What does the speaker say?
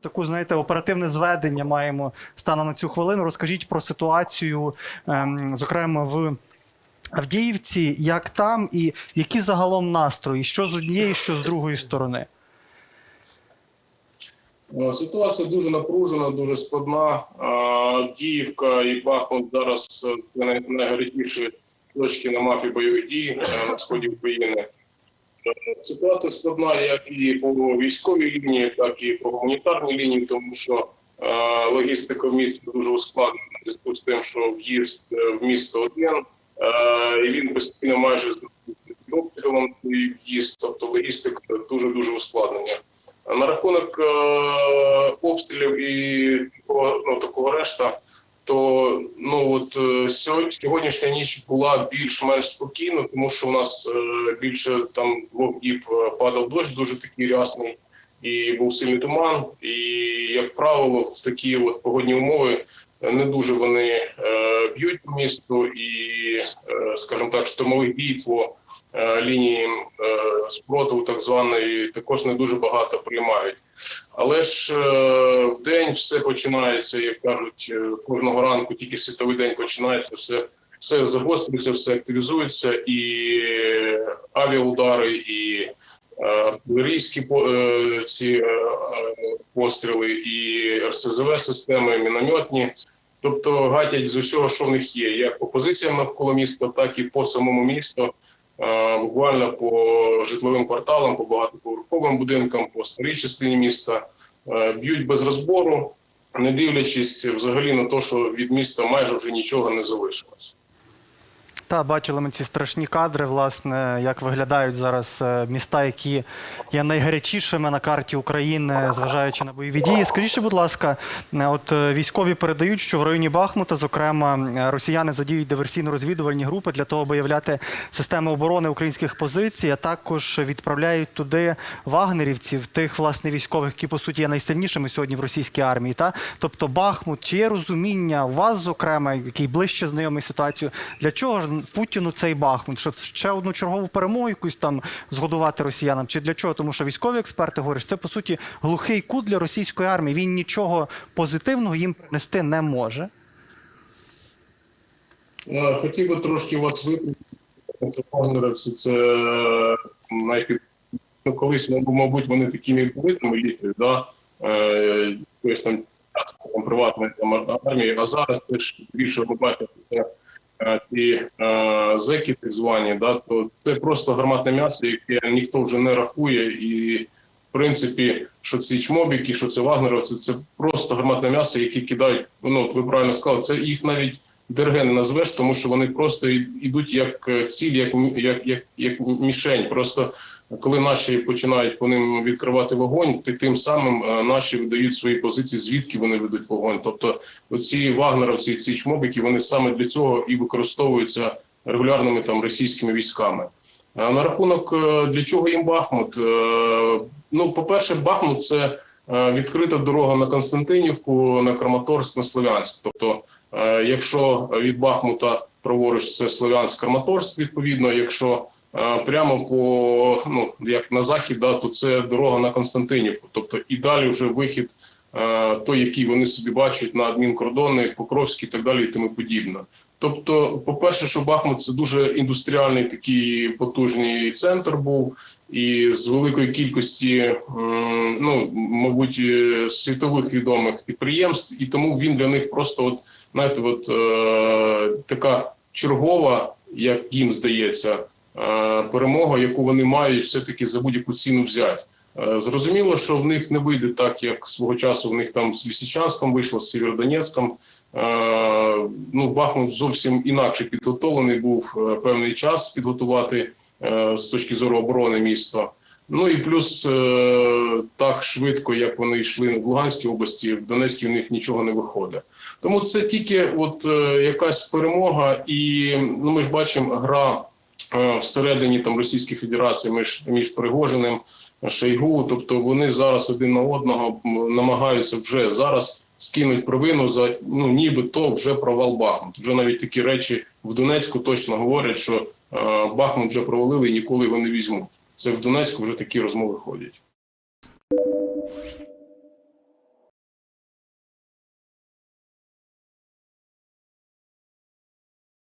Таку, знаєте, оперативне зведення маємо станом на цю хвилину. Розкажіть про ситуацію, ем, зокрема в Авдіївці, як там і які загалом настрої, що з однієї, що з другої сторони. Е, Ситуація дуже напружена, дуже складна. Е, Авдіївка і Бахмут зараз е, найгарячіші точки на мапі бойових дій на сході України. Ситуація складна як і по військовій лінії, так і по гуманітарній лінії, тому що е, логістика в місті дуже ускладнена в зв'язку з тим, що в'їзд е, в місто один, е, і він постійно майже обстрілом в'їзд, тобто логістика дуже дуже ускладнена. На рахунок обстрілів і ну, такого решта, то ну от е, сьогоднішня ніч була більш-менш спокійна, тому що у нас е, більше там двох діб е, падав дощ, дуже такий рясний, і був сильний туман. І як правило, в такі от погодні умови е, не дуже вони е, б'ють по місту, і, е, скажімо так, штурмових бій по лінії спротиву, так званої, також не дуже багато приймають. Але ж в день все починається, як кажуть, кожного ранку тільки світовий день починається, все, все загострюється, все активізується, і авіаудари, і артилерійські е, ці е, е, постріли, і РСЗВ системи, мінометні. Тобто гатять з усього, що в них є, як по позиціям навколо міста, так і по самому місту. Буквально по житловим кварталам, по багатоповерховим будинкам, по старій частині міста б'ють без розбору, не дивлячись взагалі на те, що від міста майже вже нічого не залишилось. Та бачили ми ці страшні кадри, власне, як виглядають зараз е, міста, які є найгарячішими на карті України, зважаючи на бойові дії. Скажіть, будь ласка, е, от е, військові передають, що в районі Бахмута, зокрема, росіяни задіють диверсійно-розвідувальні групи для того, аби виявляти системи оборони українських позицій, а також відправляють туди вагнерівців, тих власне військових, які по суті є найсильнішими сьогодні в російській армії. Та тобто Бахмут, чи є розуміння у вас, зокрема, який ближче знайомий ситуацію, для чого ж Путіну цей Бахмут? Щоб ще одну чергову перемогу якусь там згодувати росіянам? Чи для чого? Тому що військові експерти говорять, що це по суті глухий кут для російської армії. Він нічого позитивного їм принести не може. Е, Хотів би трошки вас виправити. Це вагнерівці, це найпід... ну, колись, мабуть, мабуть, вони такими були там елітою, да? е, там, там приватної там, армії, а зараз це ж більше це е, ті е, зеки так звані, да? то це просто гарматне м'ясо, яке ніхто вже не рахує і. В принципі, що ці чмобіки, що це вагнеровці, це просто гарматне м'ясо, які кидають. Ну ви правильно сказали, це їх навіть ДРГ не назвеш, тому що вони просто йдуть як е, ціль, як, як, як, як мішень. Просто коли наші починають по ним відкривати вогонь, ти тим самим е, наші видають свої позиції, звідки вони ведуть вогонь. Тобто, оці вагнеровці, ці чмобіки, вони саме для цього і використовуються регулярними там російськими військами. А на рахунок е, для чого їм Бахмут? Е, Ну, по-перше, Бахмут це е, відкрита дорога на Константинівку, на Краматорськ, на Слов'янськ. Тобто, е, якщо від Бахмута праворуч це Слов'янськ, Краматорськ, відповідно, якщо е, прямо по ну як на захід, да, то це дорога на Константинівку. Тобто і далі вже вихід, е, той, який вони собі бачать на адмінкордони, Покровський і так далі, і тому подібне. Тобто, по-перше, що Бахмут це дуже індустріальний такий потужний центр був, і з великої кількості, ну мабуть, е, світових відомих підприємств, і тому він для них просто, от знаєте, от е, така чергова, як їм здається, е, перемога, яку вони мають все таки за будь-яку ціну взяти. Е, Зрозуміло, що в них не вийде так, як свого часу в них там з Лисичанськом вийшло, з Сєвєродонецьком. Е, Ну, Бахмут зовсім інакше підготовлений був е, певний час підготувати з точки зору оборони міста. Ну і плюс так швидко, як вони йшли в Луганській області, в Донецькій в них нічого не виходить. Тому це тільки от якась перемога, і ну ми ж бачимо гра всередині там Російської Федерації між, між Пригожиним, Шойгу. Тобто вони зараз один на одного намагаються вже зараз скинуть провину за ну ніби то вже провал Бахмут. Вже навіть такі речі в Донецьку точно говорять, що е, Бахмут вже провалили і ніколи його не візьмуть. Це в Донецьку вже такі розмови ходять.